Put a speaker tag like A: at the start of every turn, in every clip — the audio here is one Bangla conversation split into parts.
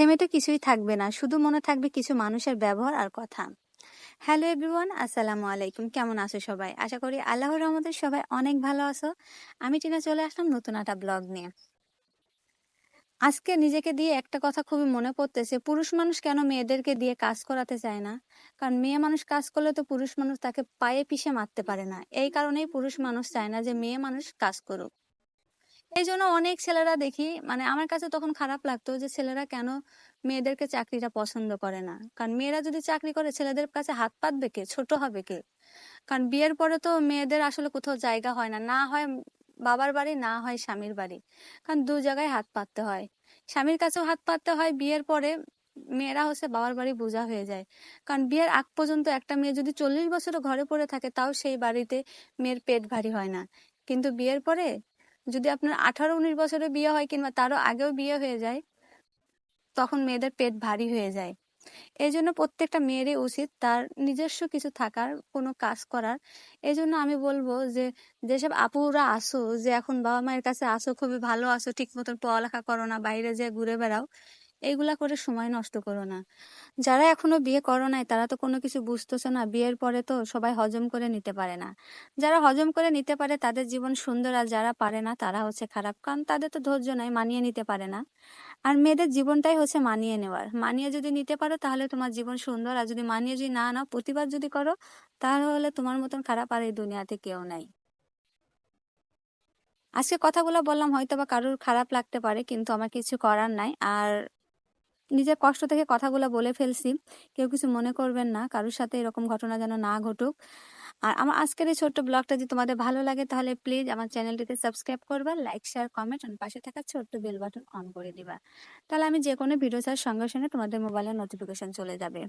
A: থেমে তো কিছুই থাকবে না, শুধু মনে থাকবে কিছু মানুষের ব্যবহার আর কথা। হ্যালো এভরিওয়ান আসসালামু আলাইকুম, কেমন আছো সবাই? আশা করি আল্লাহর রহমতে সবাই অনেক ভালো আছো। আমি টিনা চলে আসলাম নতুন একটা ব্লগ নিয়ে। আজকে নিজেকে দিয়ে একটা কথা খুবই মনে পড়তেছে, পুরুষ মানুষ কেন মেয়েদেরকে দিয়ে কাজ করাতে চায় না? কারণ মেয়ে মানুষ কাজ করলে তো পুরুষ মানুষ তাকে পায়ে পিষে মারতে পারে না। এই কারণেই পুরুষ মানুষ চায় না যে মেয়ে মানুষ কাজ করুক। এই জন্য অনেক ছেলেরা দেখি মানে আমার কাছে তখন খারাপ লাগতো যে ছেলেরা কেন মেয়েদেরকে চাকরিটা পছন্দ করে না? কারণ মেয়েরা যদি চাকরি করে, ছেলেদের কাছে হাত পাতবে কে? ছোট হবে কে? কারণ বিয়ের পরে তো মেয়েদের আসলে কোথাও জায়গা হয় না। না হয় বাবার বাড়ি, না হয় স্বামীর বাড়ি। কারণ দু জায়গায় হাত পাততে হয়। স্বামীর কাছেও হাত পাততে হয়, বিয়ের পরে মেয়েরা হচ্ছে বাবার বাড়ি বোঝা হয়ে যায়। কারণ বিয়ের আগ পর্যন্ত একটা মেয়ে যদি চল্লিশ বছরও ঘরে পড়ে থাকে, তাও সেই বাড়িতে মেয়ের পেট ভারী হয় না। কিন্তু বিয়ের পরে যদি আপনার আঠারো, উনিশ বছরে বিয়ে হয় কিংবা তারও আগেও বিয়ে হয়ে যায়, তখন মেয়েদের পেট ভারী হয়ে যায়। এই জন্য প্রত্যেকটা মেয়েরই উচিত তার নিজস্ব কিছু থাকার, কোনো কাজ করার। এই জন্য আমি বলব যে, যেসব আপুরা আসো, যে এখন বাবা মায়ের কাছে আসো, খুবই ভালো আসো ঠিক মতন পড়ালেখা করো না, বাইরে যেয়ে ঘুরে বেড়াও। এইগুলা করে সময় নষ্ট করো না। যারা এখনও বিয়ে করো নাই, তারা তো কোনো কিছু বুঝতেছে না, বিয়ের পরে তো সবাই হজম করে নিতে পারে না। যারা হজম করে নিতে পারে, তাদের জীবন সুন্দর, আর যারা পারে না, তারা হচ্ছে খারাপ। কারণ তাদের তো ধৈর্য নাই, মানিয়ে নিতে পারে না। আর মেয়েদের জীবনটাই হচ্ছে মানিয়ে নেওয়ার। মানিয়ে যদি নিতে পারো, তাহলে তোমার জীবন সুন্দর, আর যদি মানিয়ে যদি না নাও, প্রতিবাদ যদি করো, তাহলে তোমার মতন খারাপ আর এই দুনিয়াতে কেউ নাই। আজকে কথাগুলো বললাম হয়তো বা কারোর খারাপ লাগতে পারে, কিন্তু আমার কিছু করার নাই। আর নিজের কষ্ট থেকে কথাগুলো বলে ফেলছি। কেউ কিছু মনে করবেন না, কারোর সাথে এরকম ঘটনা যেন না ঘটুক। আর আমার আজকের এই ছোট্ট ব্লগটা যদি তোমাদের ভালো লাগে তাহলে প্লিজ আমার চ্যানেলটিতে সাবস্ক্রাইব করবা লাইক শেয়ার কমেন্ট আর পাশে থাকা ছোট্ট বেল বাটন অন করে দিবা। তাহলে আমি যে কোনো ভিডিও ছাড়ার সঙ্গে সঙ্গে তোমাদের মোবাইলে নোটিফিকেশন চলে যাবে।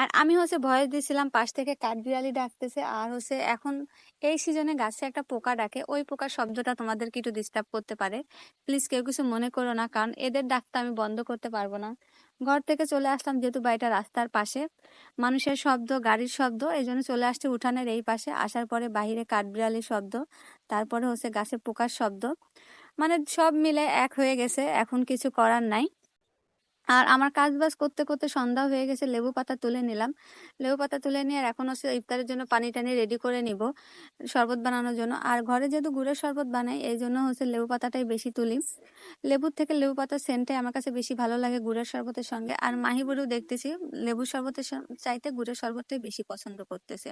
A: আর আমি হচ্ছে ভয়েস দিয়েছিলাম পাশ থেকে কাঠবিড়ালি ডাকতেছে, আর হচ্ছে এখন এই সিজনে গাছে একটা পোকা ডাকে, ওই পোকার শব্দটা তোমাদেরকে একটু ডিস্টার্ব করতে পারে। প্লিজ কেউ কিছু মনে করো না, কারণ এদের ডাকটা আমি বন্ধ করতে পারব না। ঘর থেকে চলে আসলাম যেহেতু বাড়িটা রাস্তার পাশে। মানুষের শব্দ, গাড়ির শব্দ এই জন্য চলে আসছে উঠানের এই পাশে। আসার পরে বাহিরে কাঠবিড়ালির শব্দ, তারপরে হচ্ছে গাছে পোকার শব্দ। মানে সব মিলে এক হয়ে গেছে, এখন কিছু করার নাই। আর আমার কাজ বাজ করতে করতে সন্ধ্যা হয়ে গেছে, লেবু পাতা তুলে নিলাম। লেবু পাতা তুলে নিয়ে এখন হচ্ছে ইফতারের জন্য পানি টানি রেডি করে নিব, শরবত বানানোর জন্য। আর ঘরে যেহেতু গুড়ের শরবত বানাই, এই জন্য হচ্ছে লেবু পাতাটাই বেশি তুলি। লেবুর থেকে লেবু পাতার সেন্টটাই আমার কাছে বেশি ভালো লাগে গুড়ের শরবতের সঙ্গে। আর মাহিবুড়িও দেখতেছি, লেবুর শরবতের চাইতে গুড়ের শরবতটাই বেশি পছন্দ করতেছে।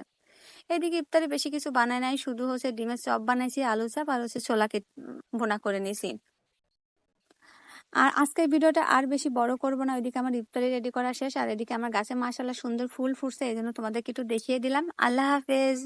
A: এদিকে ইফতারে বেশি কিছু বানায় নাই, শুধু হচ্ছে ডিমের চপ বানাইছি, আলু চাপ আর হচ্ছে ছোলাকে ভুনা করে নিয়েছি আর আজকের ভিডিওটা আর বেশি বড় করব না, ওইদিকে আমার ইফতারি রেডি করা শেষ, আর এদিকে আমার গাছে মাসাল্লাহ সুন্দর ফুল ফুটছে এই জন্য তোমাদেরকে একটু দেখিয়ে দিলাম। আল্লাহ হাফেজ।